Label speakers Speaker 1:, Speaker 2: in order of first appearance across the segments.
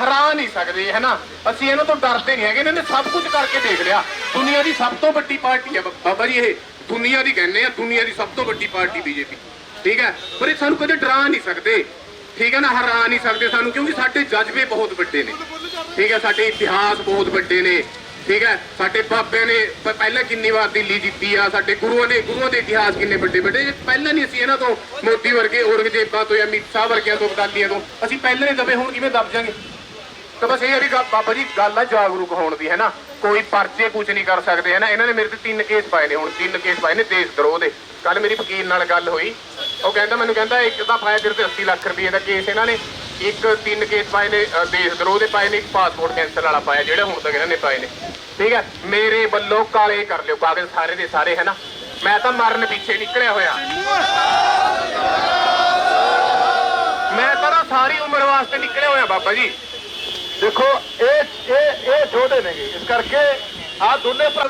Speaker 1: ਹਰਾ ਨਹੀਂ ਸਕਦੇ, ਹੈ ਨਾ? ਅਸੀਂ ਇਹਨਾਂ ਤੋਂ ਡਰਦੇ ਨਹੀਂ ਹੈਗੇ, ਇਹਨਾਂ ਨੇ ਸਭ ਕੁਝ ਕਰਕੇ ਦੇਖ ਲਿਆ। ਦੁਨੀਆ ਦੀ ਸਭ ਤੋਂ ਵੱਡੀ ਪਾਰਟੀ ਹੈ ਬਾਬਾ ਜੀ, ਇਹ ਦੁਨੀਆ ਦੀ ਕਹਿੰਦੇ ਆ, ਦੁਨੀਆ ਦੀ ਸਭ ਤੋਂ ਵੱਡੀ ਪਾਰਟੀ ਬੀਜੇਪੀ। ਠੀਕ ਹੈ? ਪਰ ਇਹ ਸਾਨੂੰ ਕਦੇ ਡਰਾ ਨਹੀਂ ਸਕਦੇ। ਠੀਕ ਹੈ ਨਾ? ਹਰਾ ਨਹੀਂ ਸਕਦੇ ਸਾਨੂੰ, ਕਿਉਂਕਿ ਸਾਡੇ ਜਜ਼ਬੇ ਬਹੁਤ ਵੱਡੇ ਨੇ। ਠੀਕ ਹੈ? ਸਾਡੇ ਇਤਿਹਾਸ ਬਹੁਤ ਵੱਡੇ ਨੇ। ਠੀਕ ਹੈ? ਸਾਡੇ ਬਾਬਿਆਂ ਨੇ ਪਹਿਲਾਂ ਕਿੰਨੀ ਵਾਰ ਦਿੱਲੀ ਜਿੱਤੀ ਆ, ਸਾਡੇ ਗੁਰੂਆਂ ਨੇ, ਗੁਰੂਆਂ ਦੇ ਇਤਿਹਾਸ ਕਿੰਨੇ ਵੱਡੇ ਵੱਡੇ ਪਹਿਲਾਂ ਨਹੀਂ ਅਸੀਂ ਇਹਨਾਂ ਤੋਂ ਮੋਦੀ ਵਰਗੇ, ਔਰੰਗਜ਼ੇਬਾਂ ਤੋਂ ਜਾਂ ਅਮਿਤ ਸ਼ਾਹ ਵਰਗਿਆਂ ਤੋਂ ਅਕਾਲੀਆਂ ਤੋਂ, ਅਸੀਂ ਪਹਿਲਾਂ ਹੀ ਦਬੇ, ਹੁਣ ਕਿਵੇਂ ਦਬ ਜਾਾਂਗੇ? ਤਾਂ ਬਸ ਇਹ ਹੈ ਵੀ ਗਾ- ਬਾਬਾ ਜੀ ਗੱਲ ਆ ਜਾਗਰੂਕ ਹੋਣ ਦੀ ਹੈ ਨਾ ਕੋਈ ਪਰਚੇ ਕੁਝ ਨਹੀਂ ਕਰ ਸਕਦੇ ਹੈ ਨਾ ਇਹਨਾਂ ਨੇ ਮੇਰੇ ਤੇ ਤਿੰਨ ਕੇਸ ਪਾਏ ਨੇ ਹੁਣ ਤਿੰਨ ਕੇਸ ਪਾਏ ਨੇ ਦੇਸ਼ ਦਰੋਹ ਦੇ। ਕੱਲ ਮੇਰੀ ਵਕੀਲ ਨਾਲ ਗੱਲ ਹੋਈ। ਉਹ ਕਹਿੰਦਾ ਮੈਨੂੰ ਕਹਿੰਦਾ ਇੱਕ ਤਾਂ ਪਾਇਆ ਤੇਰੇ ਤੇ 80 ਲੱਖ ਰੁਪਏ ਦਾ ਕੇਸ ਇਹਨਾਂ ਨੇ ਇੱਕ ਤਿੰਨ ਕੇਸ ਪਾਏ ਨੇ ਅ, ਦੇਸ਼ ਦਰੋਹ ਦੇ ਪਾਏ ਨੇ ਇੱਕ ਪਾਸਪੋਰਟ ਕੈਂਸਲ ਵਾਲਾ ਪਾਇਆ ਜਿਹੜਾ ਹੁਣ ਤੱਕ ਇਹਨਾਂ ਨੇ ਪਾਏ ਨੇ। ਠੀਕ ਹੈ? ਮੇਰੇ ਵੱਲੋਂ ਕਾਲੇ ਕਰ ਲਿਓ ਕਾਗਜ਼ ਸਾਰੇ ਦੇ ਸਾਰੇ ਹੈ ਨਾ ਮੈਂ ਤਾਂ ਮਰਨ ਪਿੱਛੇ ਨਿਕਲਿਆ ਹੋਇਆ। ਮੈਂ ਤਾਂ ਨਾ ਸਾਰੀ ਉਮਰ ਵਾਸਤੇ ਨਿਕਲਿਆ ਹੋਇਆ ਬਾਬਾ ਜੀ।
Speaker 2: ਦੇਖੋ, ਇਹ ਇਹ ਇਹ ਛੋਟੇ ਨੇਗੇ। ਇਸ ਕਰਕੇ ਆ ਦੋਨੇ ਭਰਾ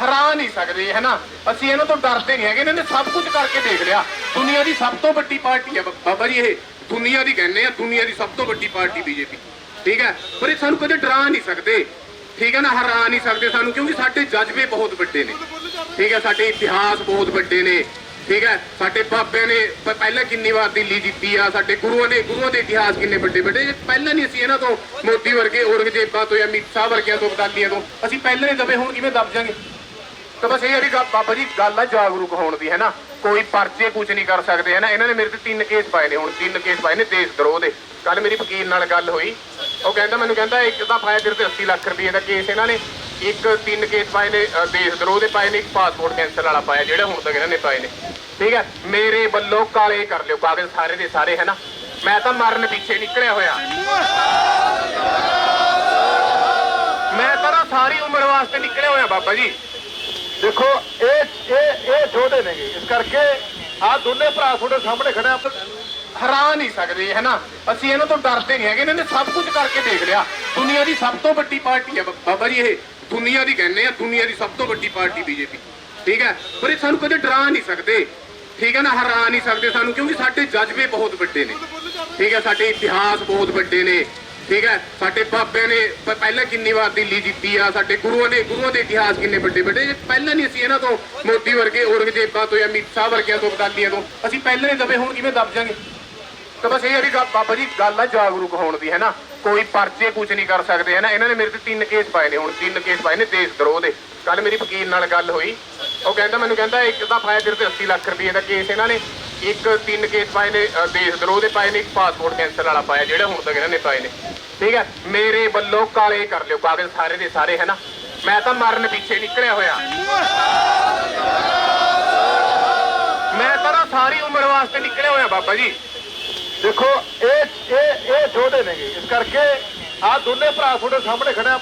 Speaker 1: ਹਰਾ ਨਹੀਂ ਸਕਦੇ, ਹੈ ਨਾ? ਅਸੀਂ ਇਹਨਾਂ ਤੋਂ ਡਰਦੇ ਨਹੀਂ ਹੈਗੇ, ਇਹਨਾਂ ਨੇ ਸਭ ਕੁਝ ਕਰਕੇ ਦੇਖ ਲਿਆ। ਦੁਨੀਆ ਦੀ ਸਭ ਤੋਂ ਵੱਡੀ ਪਾਰਟੀ ਹੈ ਬਾਬਾ ਜੀ, ਇਹ ਦੁਨੀਆ ਦੀ ਕਹਿੰਦੇ ਆ, ਦੁਨੀਆ ਦੀ ਸਭ ਤੋਂ ਵੱਡੀ ਪਾਰਟੀ ਬੀਜੇਪੀ। ਠੀਕ ਹੈ? ਪਰ ਇਹ ਸਾਨੂੰ ਕਦੇ ਡਰਾ ਨਹੀਂ ਸਕਦੇ। ਠੀਕ ਹੈ ਨਾ? ਹਰਾ ਨਹੀਂ ਸਕਦੇ ਸਾਨੂੰ, ਕਿਉਂਕਿ ਸਾਡੇ ਜਜ਼ਬੇ ਬਹੁਤ ਵੱਡੇ ਨੇ। ਠੀਕ ਹੈ? ਸਾਡੇ ਇਤਿਹਾਸ ਬਹੁਤ ਵੱਡੇ ਨੇ। ਠੀਕ ਹੈ? ਸਾਡੇ ਬਾਬਿਆਂ ਨੇ ਪਹਿਲਾਂ ਕਿੰਨੀ ਵਾਰ ਦਿੱਲੀ ਜਿੱਤੀ ਆ? ਸਾਡੇ ਗੁਰੂਆਂ ਨੇ, ਗੁਰੂਆਂ ਦੇ ਇਤਿਹਾਸ ਕਿੰਨੇ ਵੱਡੇ ਵੱਡੇ? ਪਹਿਲਾਂ ਨਹੀਂ ਅਸੀਂ ਇਹਨਾਂ ਤੋਂ ਮੋਦੀ ਵਰਗੇ ਔਰੰਗਜ਼ੇਬਾਂ ਤੋਂ ਜਾਂ ਅਮਿਤ ਵਰਗਿਆਂ ਤੋਂ, ਅਕਾਲੀਆਂ ਤੋਂ, ਅਸੀਂ ਪਹਿਲਾਂ ਹੀ ਦਬੇ, ਹੁਣ ਕਿਵੇਂ ਦਬ ਜਾਾਂਗੇ? ਤਾਂ ਬਸ ਇਹ ਹੈ ਵੀ ਬਾਬਾ ਜੀ, ਗੱਲ ਆ ਜਾਗਰੂਕ ਹੋਣ ਦੀ ਹੈ ਨਾ ਕੋਈ ਪਰਚੇ ਕੁਝ ਨਹੀਂ ਕਰ ਸਕਦੇ ਹੈ ਨਾ ਇਹਨਾਂ ਨੇ ਮੇਰੇ ਤੇ ਤਿੰਨ ਕੇਸ ਪਾਏ ਨੇ ਹੁਣ, ਤਿੰਨ ਕੇਸ ਪਾਏ ਨੇ ਦੇਸ਼ ਦਰੋਹ ਦੇ। ਕੱਲ ਮੇਰੀ ਵਕੀਲ ਨਾਲ ਗੱਲ ਹੋਈ। ਉਹ ਕਹਿੰਦਾ, ਮੈਨੂੰ ਕਹਿੰਦਾ, ਇੱਕ ਤਾਂ ਪਾਇਆ ਤੇਰੇ ਤੇ 80 ਲੱਖ ਰੁਪਏ ਦਾ ਕੇਸ ਇਹਨਾਂ ਨੇ ਇੱਕ, ਤਿੰਨ ਕੇਸ ਪਾਏ ਨੇ ਦੇਸ਼ ਦਰੋਹ ਦੇ ਪਾਏ ਨੇ, ਇੱਕ ਪਾਸਪੋਰਟ ਕੈਂਸਲ ਵਾਲਾ ਪਾਇਆ, ਜਿਹੜਾ ਹੁਣ ਤੱਕ ਇਹਨਾਂ ਨੇ ਪਾਏ ਨੇ। ਠੀਕ ਹੈ? ਮੇਰੇ ਵੱਲੋਂ ਕਾਲੇ ਕਰ ਲਿਓ, ਕਾਗਜ਼ ਸਾਰੇ ਦੇ ਸਾਰੇ, ਹੈ ਨਾ? ਮੈਂ ਤਾਂ ਮਰਨ ਪਿੱਛੇ ਨਿਕਲਿਆ ਹੋਇਆ। ਮੈਂ ਤਾਂ ਨਾ ਸਾਰੀ ਉਮਰ ਵਾਸਤੇ ਨਿਕਲਿਆ ਹੋਇਆ, ਬਾਬਾ ਜੀ।
Speaker 2: ਦੇਖੋ, ਇਹ ਇਹ ਇਹ ਛੋਟੇ ਨੇਗੇ। ਇਸ ਕਰਕੇ ਆ ਦੋਨੇ ਭਰਾ ਤੁਹਾਡੇ ਸਾਹਮਣੇ ਖੜੇ ਆ।
Speaker 1: ਹਰਾ ਨਹੀਂ ਸਕਦੇ ਹੈ ਨਾ ਅਸੀਂ ਇਹਨਾਂ ਤੋਂ ਡਰਦੇ ਨਹੀਂ ਹੈਗੇ, ਇਹਨਾਂ ਨੇ ਸਭ ਕੁਝ ਕਰਕੇ ਦੇਖ ਲਿਆ। ਦੁਨੀਆ ਦੀ ਸਭ ਤੋਂ ਵੱਡੀ ਪਾਰਟੀ ਹੈ ਬਾਬਾ ਜੀ, ਇਹ ਦੁਨੀਆ ਦੀ ਕਹਿੰਦੇ ਆ, ਦੁਨੀਆ ਦੀ ਸਭ ਤੋਂ ਵੱਡੀ ਪਾਰਟੀ ਬੀਜੇਪੀ। ਠੀਕ ਹੈ? ਪਰ ਇਹ ਸਾਨੂੰ ਕਦੇ ਡਰਾ ਨਹੀਂ ਸਕਦੇ। ਠੀਕ ਹੈ ਨਾ? ਹਰਾ ਨਹੀਂ ਸਕਦੇ ਸਾਨੂੰ, ਕਿਉਂਕਿ ਸਾਡੇ ਜਜ਼ਬੇ ਬਹੁਤ ਵੱਡੇ ਨੇ। ਠੀਕ ਹੈ? ਸਾਡੇ ਇਤਿਹਾਸ ਬਹੁਤ ਵੱਡੇ ਨੇ। ਠੀਕ ਹੈ? ਸਾਡੇ ਬਾਬਿਆਂ ਨੇ ਪਹਿਲਾਂ ਕਿੰਨੀ ਵਾਰ ਦਿੱਲੀ ਜਿੱਤੀ ਆ, ਸਾਡੇ ਗੁਰੂਆਂ ਨੇ, ਗੁਰੂਆਂ ਦੇ ਇਤਿਹਾਸ ਕਿੰਨੇ ਵੱਡੇ ਵੱਡੇ ਪਹਿਲਾਂ ਨਹੀਂ ਅਸੀਂ ਇਹਨਾਂ ਤੋਂ ਮੋਦੀ ਵਰਗੇ, ਔਰੰਗਜ਼ੇਬਾਂ ਤੋਂ ਜਾਂ ਅਮਿਤ ਸ਼ਾਹ ਵਰਗਿਆਂ ਤੋਂ ਅਕਾਲੀਆਂ ਤੋਂ, ਅਸੀਂ ਪਹਿਲਾਂ ਹੀ ਦਬੇ ਹੁਣ, ਕਿਵੇਂ ਦਬ ਜਾਾਂਗੇ? ਤਾਂ ਬਸ ਇਹ ਹੈ ਬਾਬਾ ਜੀ, ਗੱਲ ਆ ਜਾਗਰੂਕ ਹੋਣ ਦੀ ਹੈ ਨਾ ਕੋਈ ਪਰਚੇ ਕੁਝ ਨਹੀਂ ਕਰ ਸਕਦੇ ਹੈ ਨਾ ਇਹਨਾਂ ਨੇ ਮੇਰੇ ਤੇ ਤਿੰਨ ਕੇਸ ਪਾਏ ਨੇ ਹੁਣ, ਤਿੰਨ ਕੇਸ ਪਾਏ ਨੇ ਦੇਸ਼ ਦਰੋਹ ਦੇ। ਕੱਲ ਮੇਰੀ ਵਕੀਲ ਨਾਲ ਗੱਲ ਹੋਈ। ਉਹ ਕਹਿੰਦਾ, ਮੈਨੂੰ ਕਹਿੰਦਾ, ਇੱਕ ਤਾਂ ਪਾਇਆ ਤੇਰੇ ਤੇ 80 ਲੱਖ ਰੁਪਏ ਦਾ ਕੇਸ ਇਹਨਾਂ ਨੇ, ਇੱਕ ਤਿੰਨ ਕੇਸ ਪਾਏ ਨੇ ਦੇਸ਼ ਦਰੋਹ ਦੇ ਪਾਏ ਨੇ, ਇੱਕ ਪਾਸਪੋਰਟ ਕੈਂਸਲ ਵਾਲਾ ਪਾਇਆ, ਜਿਹੜਾ ਹੁਣ ਤੱਕ ਇਹਨਾਂ ਨੇ ਪਾਏ ਨੇ। ਠੀਕ ਹੈ? ਮੇਰੇ ਵੱਲੋਂ ਕਾਲੇ ਕਰ ਲਿਓ, ਕਾਗਜ਼ ਸਾਰੇ ਦੇ ਸਾਰੇ ਹੈ ਨਾ ਮੈਂ ਤਾਂ ਮਰਨ ਪਿੱਛੇ ਨਿਕਲਿਆ ਹੋਇਆ। ਮੈਂ ਤਾਂ ਸਾਰੀ ਉਮਰ ਵਾਸਤੇ ਨਿਕਲਿਆ ਹੋਇਆ, ਬਾਬਾ ਜੀ।
Speaker 2: ਦੇਖੋ ਇਹ ਇਹ ਇਹ ਛੋਟੇ ਨੇਗੇ ਇਸ ਕਰਕੇ ਆ ਦੋਨੇ ਭਰਾ ਤੁਹਾਡੇ ਸਾਹਮਣੇ ਖੜਿਆ